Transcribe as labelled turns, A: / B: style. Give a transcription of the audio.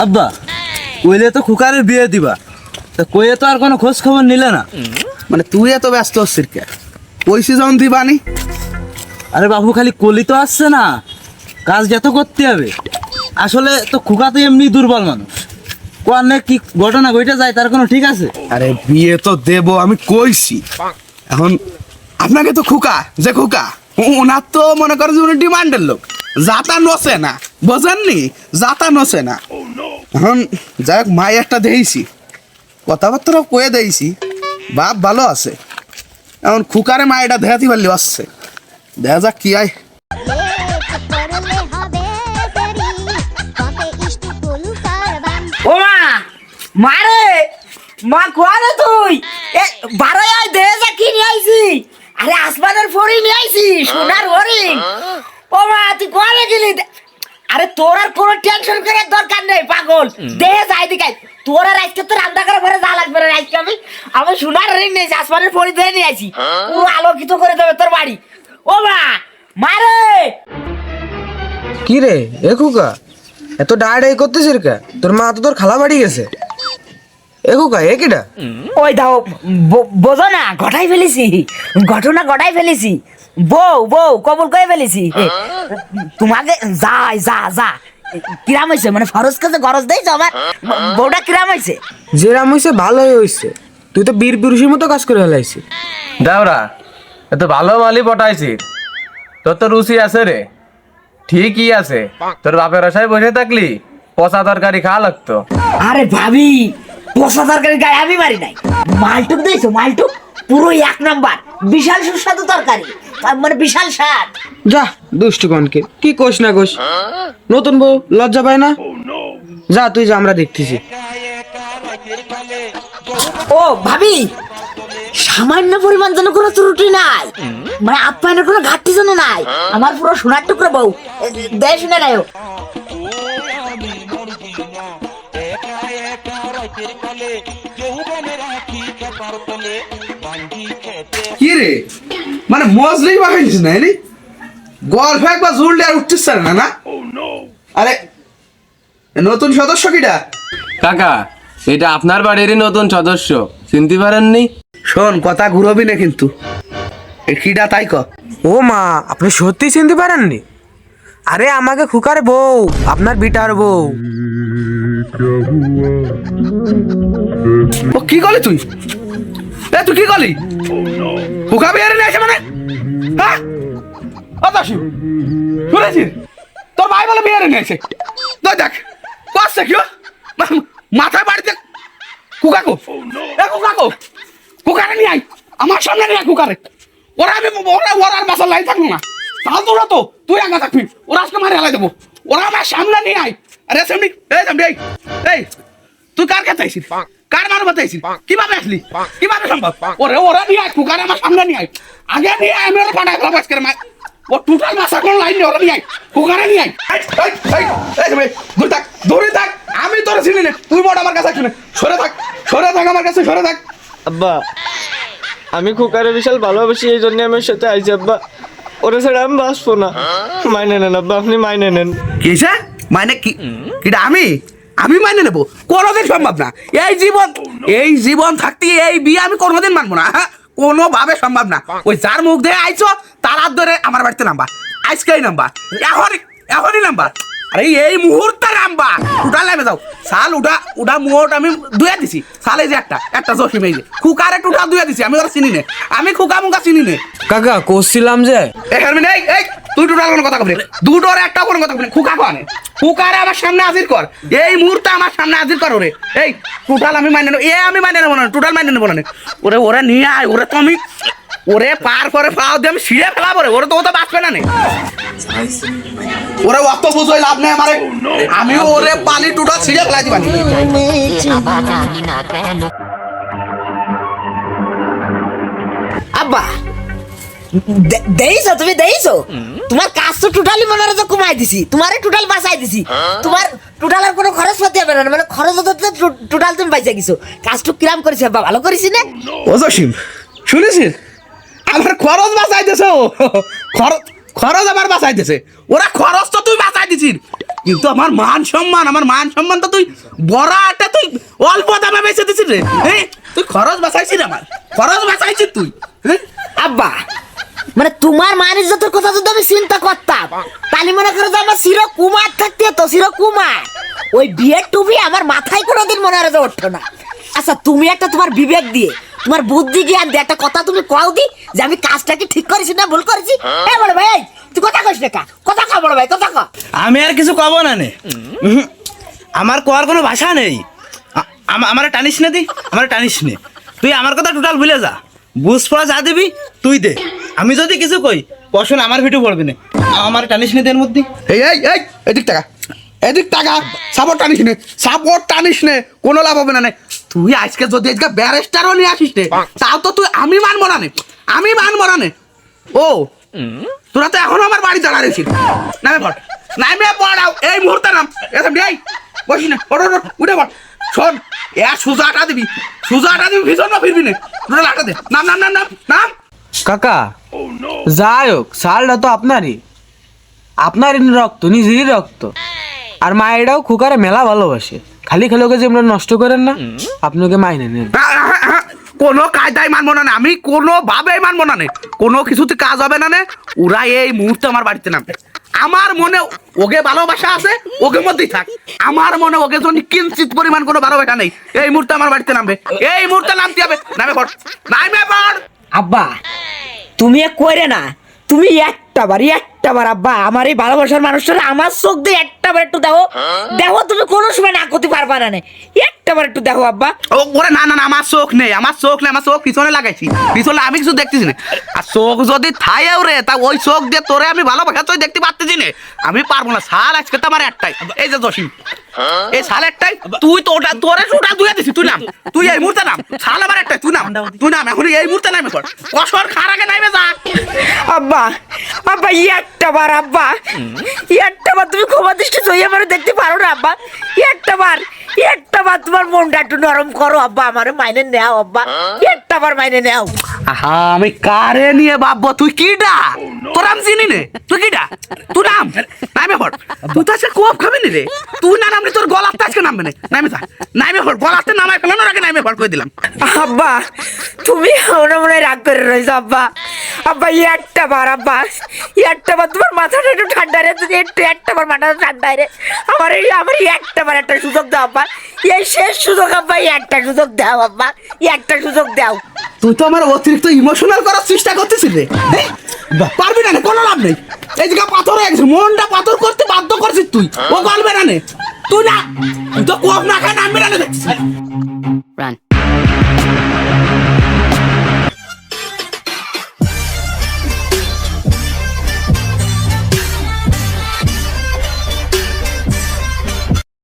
A: আব্বা কইলে তো খুকারের বিয়ে দিবা। তা কইয়ে তো আর কোনো খোঁজ খবর নিলে না।
B: মানে তুই এত ব্যস্ত হচ্ছিস কে? কইছি যখন দিবানি
A: আরে বাবু খালি কলি তো আসছে না। কাজ যত করতে হবে। আসলে তো খুকা তো এমনি দুর্বল মানুষ। কোয়ানে কি ঘটনা ঘটে যায় তার কোনো ঠিক আছে?
B: আরে বিয়ে তো দেব আমি কইছি। এখন আপনাকে তো খুকা যে খুকা ও- ওনার তো মনে করে যে উনি ডিমান্ডের লোক। যাতা নসে না বোঝেননি? যাতা নসে না। এখন যাই হোক, মাই একটা দিয়েছি কথাবার্তাও কয়ে দিয়েছি বাপ ভালো আছে। এখন খুকারে মা এটা দেখাতে পারলি, আসছে। দেখা যাক কি আয়
C: ও মা মারে মা কোয়ারে তুই? এ বারো আয় দেহে যা কি নিয়ে আইছি। আরে আসমানের ফড়ি নিয়ে আইছি, সোনার হরিণ। ও মা তুই কোয়ারে গেলি? আরে তোর আর কোনো টেনশন করার দরকার নেই পাগল। দেহে যাই দিকে তোর আর আজকে তো রান্না করে ঘরে যা লাগবে না আজকে আমি আমি সোনার হরিণ নিয়েছি আসমানের ধরে নিয়ে আইছি। পুরো আলোকিত করে দেবে তোর বাড়ি। ও মা মারে
D: কি রে এ খুকা? এত ডাড়াই করতেছিস কে? তোর মা তো তোর খালা বাড়ি গেছে। এ খুকা এ কিটা
C: ওই দাও ব- বোঝো না ঘটাই ফেলেছি। ঘটনা ঘটাই ফেলেছি। বউ বউ কবল করে ফেলেছি। তোমাকে যাই যা যা। কিরাম হয়েছে? মানে ফরজ কাছে গরজ দেয় আমার বউটা কিরাম হয়েছে?
D: যেরাম হয়েছে ভালোই হয়েছে। তুই তো বীর পুরুষের মতো কাজ করে ফেলাইছি।
E: দাওরা এত ভালো মালি পটাইছি। তোর তো রুচি আছে রে। ঠিকই আছে। তোর বাপের আশায় বসে থাকলি পচা তরকারি খাওয়া লাগতো।
C: আরে ভাবি পচা তরকারি গায়ে আমি মারি নাই। মালটুক দিয়েছ মালটুক? পুরো এক নাম্বার। বিশাল সুস্বাদু তরকারি। তার মানে বিশাল স্বাদ।
D: যা দুষ্টু কনকে কি কোষ না কোষ নতুন বউ লজ্জা পায় না? যা তুই যা আমরা দেখতেছি।
C: ও ভাবি সামান্য পরিমাণ যেন কোনো ত্রুটি নাই। মানে আপ্যায়নের কোনো ঘাটতি যেন নাই। আমার পুরো সোনার টুকরো বউ। দেয় শুনে নাই
B: কি রে? মানে বাগাইছিস না? গল্প একবার জুললে আর উঠছিস না না? আরে নতুন সদস্য কিটা
E: কাকা এটা আপনার বাড়িরই নতুন সদস্য। চিনতে পারেননি?
B: শোন কথা ঘুরবি না কিন্তু। এ কিটা তাই ক।
D: ও মা আপনি সত্যি চিনতে পারেননি? আরে আমাকে খুকার বউ আপনার বিটার বউ।
B: ও, কি করলি তুই? তুই কি করলি? হুকা বিহারে নিয়ে মানে? শুনেছিস? তোর ভাই বলে বিহারে নিয়ে আসে দেখ করছে কি? মাথায় বাড়িতে কুকাকো। এ, কুকাকো, কুকারে নিয়ে আই আমার সামনে নিয়ে আয় কুকারে। ওরা আমি ওরা ওরা আর বাসার লাই থাকব না। তাহলে তো, তুই আগা থাকবি। ওরা আজকে মারে হেলাই দেবো। ওরা আমার সামনে নিয়ে আয়। আরে সামনে এই সামনে এই এই তুই কার কাছে আইছিস? কার মারো বাতাইছিস কীভাবে আসলি? কীভাবে সম্ভব? ওরে ওরা নিয়ে আয় কুকারে আমার সামনে নিয়ে আয়। আগে নিয়ে আয় আমি ওরা পাঠাই ফেলাম আজকে মা ও টোটাল মাসা কোন লাইন নিয়ে ওরা নিয়ে আয়। কুকারে নিয়ে আয়। এই, এই, এই, দূরে থাক দূরে থাক। আমি তোর চিনি না তুই বড় আমার কাছে শুনে সরে থাক সরে থাক আমার কাছে সরে থাক।
F: আব্বা আমি খুকারে বিশাল ভালোবাসি এই জন্য আমার সাথে আইছি আব্বা। ওরা ছাড়া আমি বাঁচবো না। মাইনে নেন আব্বা আপনি মাইনে নেন।
B: কিসে? মানে কি? কিটা আমি? আমি মানে নেব। কোনোদিন সম্ভব না। এই জীবন এই জীবন থাকতে এই বিয়ে আমি কোনোদিন মানবো না। হ্যাঁ? কোনোভাবে সম্ভব না। ওই যার মুখ দিয়ে আইছো তার হাত ধরে আমার বাড়িতে নাম্বার আজকেই নাম্বার এখনই এখনই নাম্বার আরে এই মুহূর্তে নাম্বার উঠা লেবে যাও। সাল উঠা উঠা মুহূর্ত আমি দুয়া দিছি। সালে যে একটা একটা জসিম এই যে। খুকারে টুটা দুয়া দিছি। আমি ওরা চিনি নে। আমি খুকা মুখা চিনি নে।
D: কাকা করছিলাম যে
B: এই তুই টোটাল কোনো কথা কবি দুটোর একটা কোনো কথা কবি খুকা কানে খুকারে আমার সামনে হাজির কর। এই মুহূর্তে আমার সামনে হাজির কর ওরে। এই টোটাল আমি নেব। এ আমি মাইনে নেব না টোটাল মাইনে নেব না ওরে ওরে নিয়ে আয়, ওরে তো আমি ওরে পার করে পাও দিয়ে আমি ছিঁড়ে ফেলাবো রে। ওরে তো ও তো বাঁচবে না নে। ওরে অত বুঝোই লাভ নেই আমারে। আমি ওরে পানি টোটাল ছিঁড়ে ফেলাই দিবানি।
C: আব্বা দেইছো তুমি দেইছো? তোমার কাজ তো টোটালি মনে হয় কমাই দিছি। তোমারে টোটাল বাঁচাই দিছি। তোমার টোটাল আর কোনো খরচ পাতি হবে না মানে খরচ হতে টোটাল তুমি বাঁচা গেছো কাজটুক কিরাম করেছি আব্বা ভালো করেছি না?
B: ও জসিম শুনেছিস আমার খরচ বাঁচাইতেছে ও খরচ খরচ আমার বাঁচাইতেছে ওরা খরচ তো তুই বাঁচাই দিছিস কিন্তু আমার মান সম্মান আমার মান সম্মান তো তুই বড়াটা তুই অল্প দামে বেঁচে দিছিস রে তুই খরচ বাঁচাইছিস আমার খরচ বাঁচাইছিস তুই
C: আব্বা মানে তোমার মানের যত কথা যদি আমি চিন্তা করতাম, তাহলে মনে করো যে আমার চির কুমার থাকতে তো চির কুমার ওই বিয়ের টুবি আমার মাথায় কোনোদিন মনে হয় ওঠো না। আচ্ছা তুমি একটা তোমার বিবেক দিয়ে, তোমার বুদ্ধি জ্ঞান দিয়ে একটা কথা তুমি কও দি, যে আমি কাজটা কি ঠিক করেছি না ভুল করেছি? এ বড় ভাই তুই কথা কইস না কথা কা বড় ভাই, কথা কা।
A: আমি আর কিছু কব না নে। আমার কোয়ার কোনো ভাষা নেই। আমার টানিস না দি, আমার টানিস নে। তুই আমার কথা টোটাল ভুলে যা। বুঝ পড়া যা দিবি, তুই দে। আমি যদি কিছু কই পশন আমার ভিডিও পড়বি না। আমার টানিস নে দেন মধ্যে
B: এই এই এই, এদিক টাকা। এদিক টাকা। সাপোর্ট টানিস নে সাপোর্ট টানিস নে কোনো লাভ হবে না, নে। তুই আজকে যদি আজকে ব্যারিস্টারও নিয়ে আসিস নে, তাও তো তুই আমি মানবো না নে। আমি মানবো না নে। ও, তোরা তো এখনও আমার বাড়ি দাঁড়া রেছিস নামে পড়। নামে পড়াও। এই মুহূর্তে নাম। এসব বসি না। উঠে পড়। শোন এ সুজাটা দিবি? সুজাটা দিবি ভীষণ না ফিরবি না। লাটা দে। নাম নাম নাম নাম নাম।
D: কাকা যাই হোক সালটা তো আপনারই। আপনারই রক্ত নিজেরই রক্ত। আর মায়েরাও খুকারে মেলা ভালোবাসে। খালি খালি ওকে যে আমরা নষ্ট করেন না আপনি ওকে মাইনে নেন।
B: আ- আ- আ- কোনো কায়দায় মানবো না। আমি কোনো ভাবেই মানবো না। কোনো কিছুতে কাজ হবে না নে। ওরা এই মুহূর্তে আমার বাড়িতে নামবে। আমার মনে ওকে ভালোবাসা আছে ওকে মধ্যেই থাক। আমার মনে ওকে জন্য কিঞ্চিত পরিমাণ কোনো ভালোবাসা নেই। এই মুহূর্তে আমার বাড়িতে নামবে। এই মুহূর্তে নামতে হবে। নামে পড়। নামে পড়।
C: আব্বা, তুমি কইরে না, তুমি একটা বার একটা বার আব্বা। আমার এই ভালোবাসার মানুষটা আমার চোখ দিয়ে একটা বার একটু দেখো। দেখো তুমি কোনো সময় না করতে পারবা না। একটা বার একটু দেখো আব্বা।
B: ও ওরে না না না আমার চোখ নেই আমার চোখ নেই আমার চোখ পিছনে লাগাইছি। পিছনে আমি কিছু দেখতেছি না। আর চোখ যদি থাইও রে তা ওই চোখ দিয়ে তোরে আমি ভালোবাসা তুই দেখতে পারতেছি না। আমি পারব না সাল আজকে তো আমার একটাই। এই যে জসিম।
C: আব্বা একটা বার, আব্বা। একটা বার, তুমি দেখতে পারো না, আব্বা। একটা বার একটা বার তোমার মনটা একটু নরম করো, আব্বা। আমার মাইনে নেও, আব্বা। একটা বার মাইনে নেও।
B: আমি কারে নিয়ে ভাববো? তুই কিডা? তোর আমি চিনি নে? তুই কিডা? তুই নাম? নামে পড়। তুই তো আজকে কোপ খাবি নি রে? তুই না নামলে তোর গলাতে আজকে নামবে না। নামে যা। নামে পড়। গলাতে নামাই ফেলানোর আগে নামে পড় করে দিলাম।
C: আব্বা, তুমি মনে মনে রাগ করে রয়েছো আব্বা। আব্বা ই একটা বার, আব্বা। ই একটা বার তোমার মাথাটা একটু ঠান্ডা রে তুমি একটু একটা বার মাথাটা ঠান্ডা রে, আমার এই আমার এই একটা বার একটা সুযোগ দাও, আব্বা। এই শেষ সুযোগ, আব্বা, এই একটা সুযোগ দাও, আব্বা। এই একটা সুযোগ দাও।
B: তুই তো আমার অতিরিক্ত ইমোশনাল করার চেষ্টা করতেছিস রে। এই, পারবি না কোনো লাভ নেই। এই জায়গা পাথর হয়ে গেছে মনটা পাথর করতে বাধ্য করছিস তুই। ও বলবে না নে। তুই না তুই তো কোপ না খায় নামবে না নে। দেখছিস.